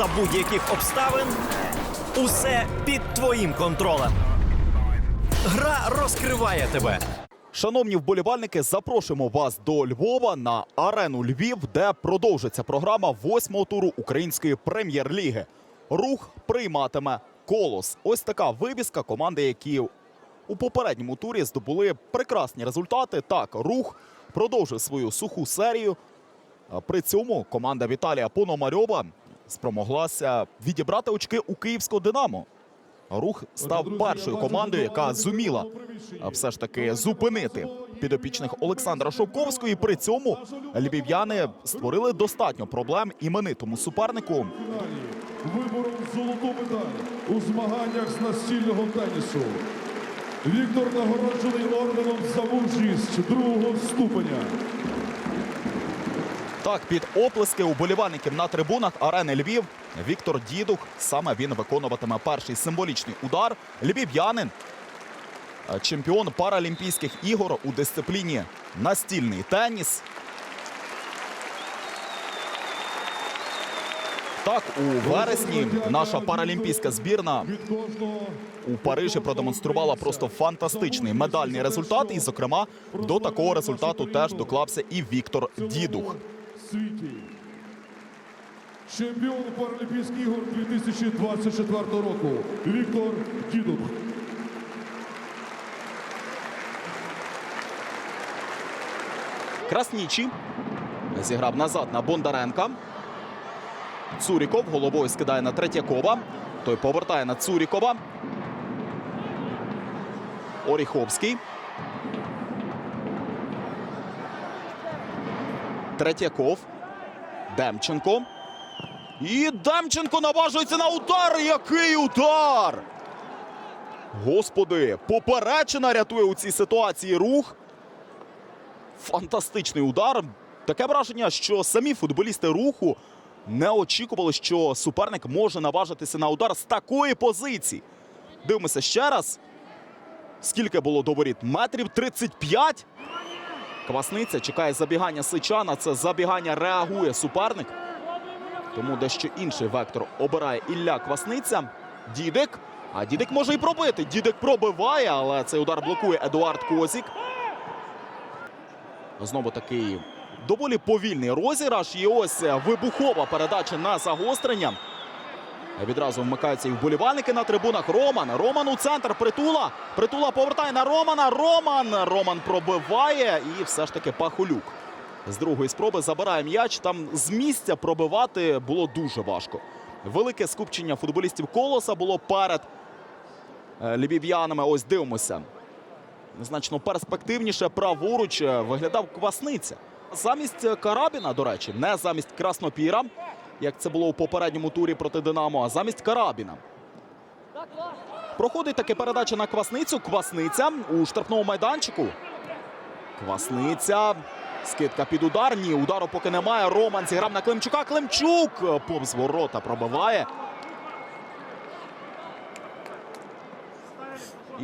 за будь-яких обставин усе під твоїм контролем. Гра розкриває тебе. Шановні вболівальники, запрошуємо вас до Львова на арену Львів, де продовжиться програма восьмого туру української прем'єр-ліги. Рух прийматиме колос. Ось така вивіска команди, які у попередньому турі здобули прекрасні результати. Так, рух продовжив свою суху серію. При цьому команда Віталія Пономарьова спромоглася відібрати очки у київського Динамо. Рух став першою командою, яка зуміла все ж таки зупинити підопічних Олександра Шовковського. І при цьому львів'яни створили достатньо проблем іменитому супернику. вибором золоту медаль у змаганнях з настільного тенісу. Віктор нагороджений орденом за мужність другого ступеня. Так, під оплески уболівальників на трибунах арени Львів Віктор Дідух. Саме він виконуватиме перший символічний удар. Львів'янин, е, чемпіон Паралімпійських ігор у дисципліні настільний теніс. Так, у вересні наша паралімпійська збірна у Парижі продемонструвала просто фантастичний медальний результат. І, зокрема, до такого результату теж доклався і Віктор Дідух. Світі. Чемпіон Паралімпійських ігор 2024 року Віктор Дідух. Краснічі зіграв назад на Бондаренка. Цуріков головою скидає на Третьякова. Той повертає на Цурікова. Оріховський. Третьяков. Демченко. І Демченко наважується на удар. Який удар! Господи, поперечина рятує у цій ситуації рух. Фантастичний удар. Таке враження, що самі футболісти руху не очікували, що суперник може наважитися на удар з такої позиції. Дивимося ще раз. Скільки було до воріт? Метрів 35. Квасниця чекає забігання Сичана. Це забігання реагує суперник. Тому дещо інший вектор обирає Ілля Квасниця. Дідик. А Дідик може і пробити. Дідик пробиває, але цей удар блокує Едуард Козік. Знову такий доволі повільний розіграш. І ось вибухова передача на загострення. Відразу вмикаються і вболівальники на трибунах. Роман. Роман у центр. Притула. Притула повертає на Романа. Роман. Роман пробиває. І все ж таки Пахолюк. З другої спроби забирає м'яч. Там з місця пробивати було дуже важко. Велике скупчення футболістів колоса було перед е, львів'янами. Ось дивимося значно перспективніше праворуч е, виглядав Квасниця. Замість Карабіна, до речі, не замість Краснопіра, як це було у попередньому турі проти Динамо, а замість Карабіна. Проходить таки передача на Квасницю. Квасниця у штрафному майданчику. Квасниця. Скидка під удар. Ні, удару поки немає. Роман зіграв на Климчука. Климчук повз ворота пробиває.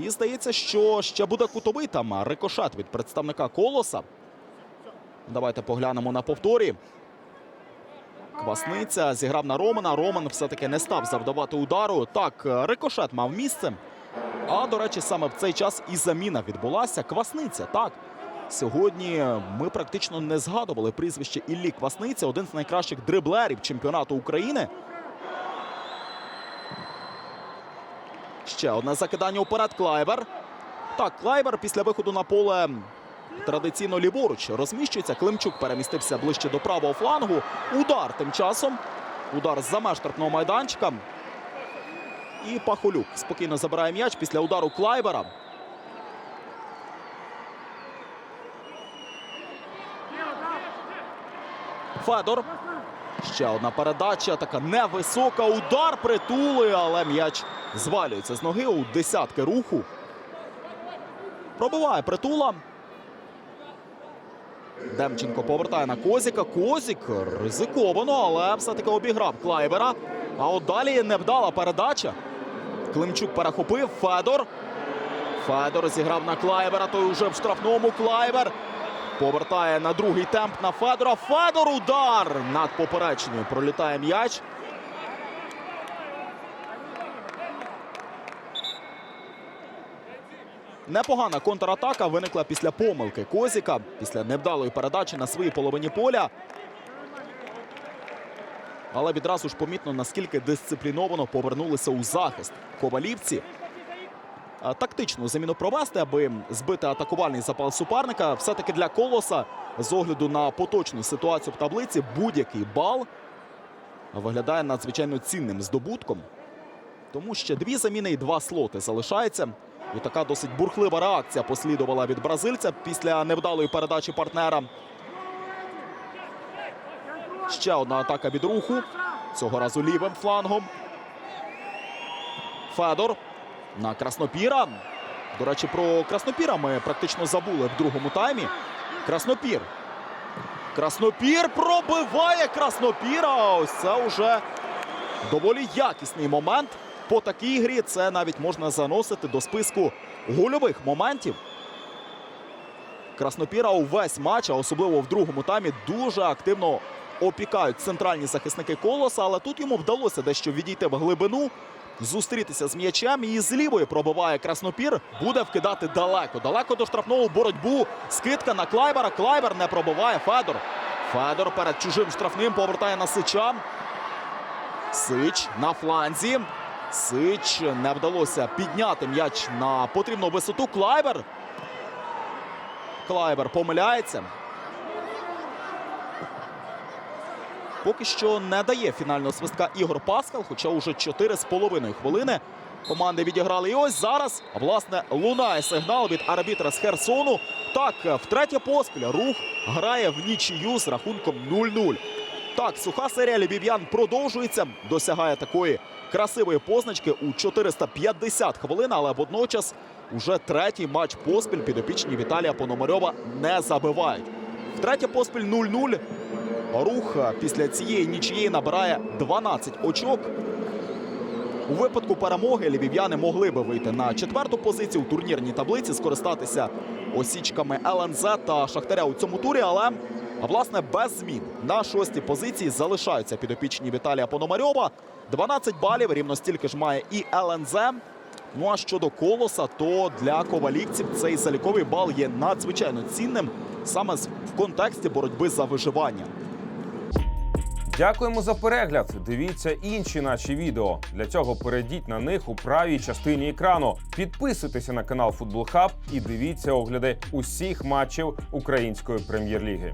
І здається, що ще буде кутовий там рикошет від представника колоса. Давайте поглянемо на повторі. Квасниця зіграв на Романа. Роман все-таки не став завдавати удару. Так, рикошет мав місце. А до речі, саме в цей час і заміна відбулася. Квасниця. Так. Сьогодні ми практично не згадували прізвище Іллі Квасниця, один з найкращих дриблерів чемпіонату України. Ще одне закидання уперед Клайбер. Так, Клайбер після виходу на поле традиційно ліворуч розміщується. Климчук перемістився ближче до правого флангу. Удар тим часом. Удар з-за меж майданчика. І Пахолюк спокійно забирає м'яч після удару Клайбера. Федор. Ще одна передача. Така невисока. Удар притули, але м'яч звалюється з ноги у десятки руху. Пробиває притула. Демченко повертає на Козіка. Козік ризиковано, але все-таки обіграв Клайбера. А от далі невдала передача. Климчук перехопив. Федор. Федор зіграв на Клайбера. Той уже в штрафному Клайбер. Повертає на другий темп на Федора. Федор удар над поперечною. Пролітає м'яч. Непогана контратака виникла після помилки Козіка, після невдалої передачі на своїй половині поля. Але відразу ж помітно, наскільки дисципліновано повернулися у захист ковалівці. Тактичну заміну провести, аби збити атакувальний запал суперника. Все-таки для колоса з огляду на поточну ситуацію в таблиці будь-який бал виглядає надзвичайно цінним здобутком. Тому ще дві заміни і два слоти залишається. І така досить бурхлива реакція послідувала від бразильця після невдалої передачі партнера. Ще одна атака від руху. Цього разу лівим флангом. Федор на Краснопіра. До речі, про Краснопіра ми практично забули в другому таймі. Краснопір. Краснопір пробиває Краснопіра. Ось це вже доволі якісний момент. По такій грі це навіть можна заносити до списку гольових моментів. Краснопіра увесь матч, а особливо в другому таймі, дуже активно опікають центральні захисники колоса, але тут йому вдалося дещо відійти в глибину, зустрітися з м'ячем і з лівої пробиває Краснопір. Буде вкидати далеко. Далеко до штрафного боротьбу. Скидка на Клайбера. Клайбер не пробиває. Федор. Федор перед чужим штрафним повертає на Сича. Сич на фланзі. Сич не вдалося підняти м'яч на потрібну висоту. Клайбер. Клайбер помиляється. Поки що не дає фінального свистка Ігор Паскал, хоча уже 4,5 хвилини команди відіграли. І ось зараз, власне, лунає сигнал від арбітра з Херсону. Так, втретє поспіль рух грає в нічию з рахунком 0-0. Так, суха серія львів'ян продовжується, досягає такої красивої позначки у 450 хвилин, але водночас уже третій матч поспіль підопічні Віталія Пономарьова не забивають. Втретє поспіль 0-0. Рух е, після цієї нічиєї набирає 12 очок. У випадку перемоги львів'яни могли би вийти на четверту позицію у турнірній таблиці, скористатися осічками ЛНЗ та Шахтаря у цьому турі. Але а, власне без змін на шостій позиції залишаються підопічні Віталія Пономарьова. 12 балів, рівно стільки ж має і ЛНЗ. Ну а щодо колоса, то для ковалівців цей заліковий бал є надзвичайно цінним саме в контексті боротьби за виживання. Дякуємо за перегляд. Дивіться інші наші відео. Для цього перейдіть на них у правій частині екрану. Підписуйтеся на канал Футбол Хаб і дивіться огляди усіх матчів української прем'єр-ліги.